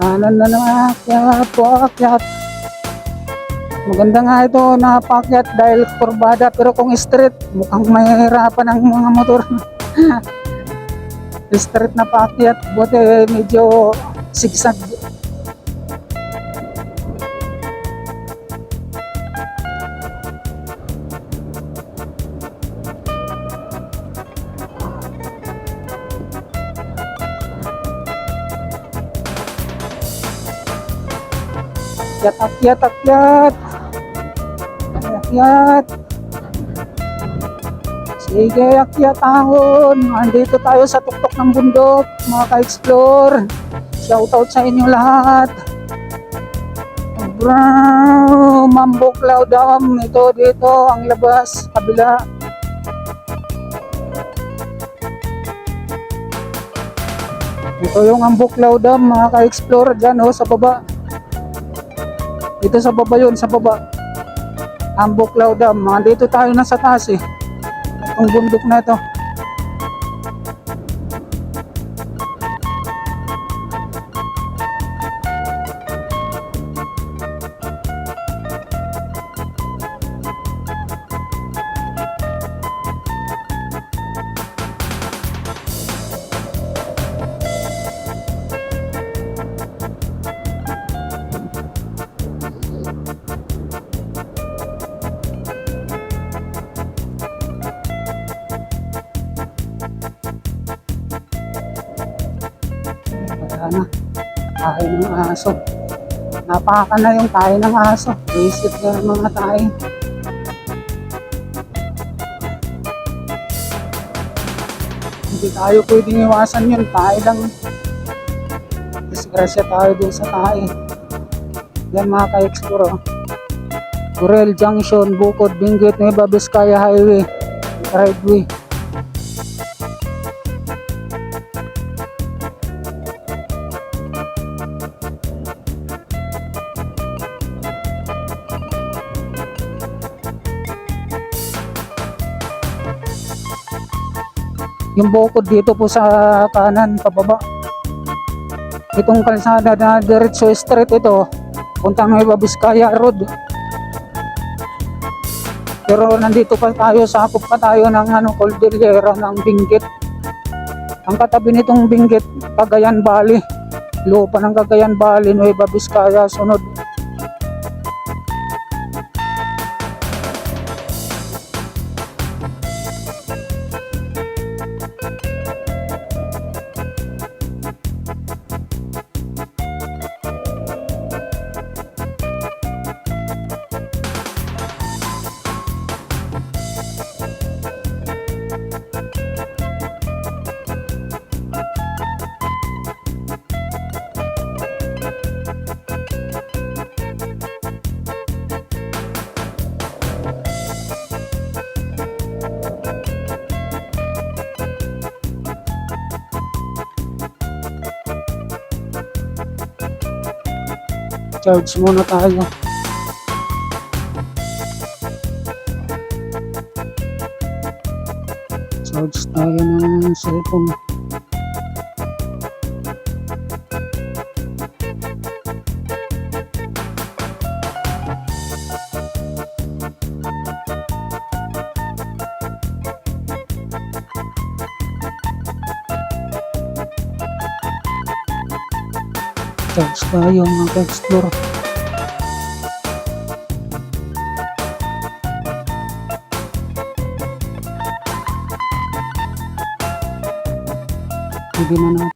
Kanan na naman akyat po. Maganda nga ito napakyat dahil kurbada pero kung straight mukhang mahirapan ang mga motor. straight na paakyat buti medyo sigsag. Akyat, akyat, akyat. Akyat. Sige, akyat ahon. Andito tayo sa tuktok ng bundok, mga ka-explore. Shoutout sa inyo lahat. Bro, Mambo Cloud Dam. Ito dito, ang labas, kabila. Ito yung Ambuklaw Dam, mga ka-explore dyan, oh, sa baba. Dito sa baba yun, sa baba. Ambuklaw Dam. Dito tayo na sa taas eh. Itong bundok na ito. Na. Tayo ng aso. Napaka na yung tayo ng aso. Visit na ng mga tayo. Hindi tayo pwedeng iwasan yun. Tayo lang. Disgrasya tayo dun sa tayo. Yan mga ka-explore. oh. Burel Junction, Bukod, Benguet, Nueva Vizcaya Highway. Driveway. Yung bukod dito po sa kanan, pababa. Itong kalsada na diretso straight ito, puntang Nueva Vizcaya Road. Pero nandito pa tayo, sakop pa tayo ng ano, Cordillera ng Benguet. Ang katabi nitong Benguet, Cagayan Valley. Lupa ng Cagayan Valley, Nueva Vizcaya, sunod. Charge muna tayo. Charge tayo ng cellphone. Charge tayo mga ka-explore. Hindi na natin.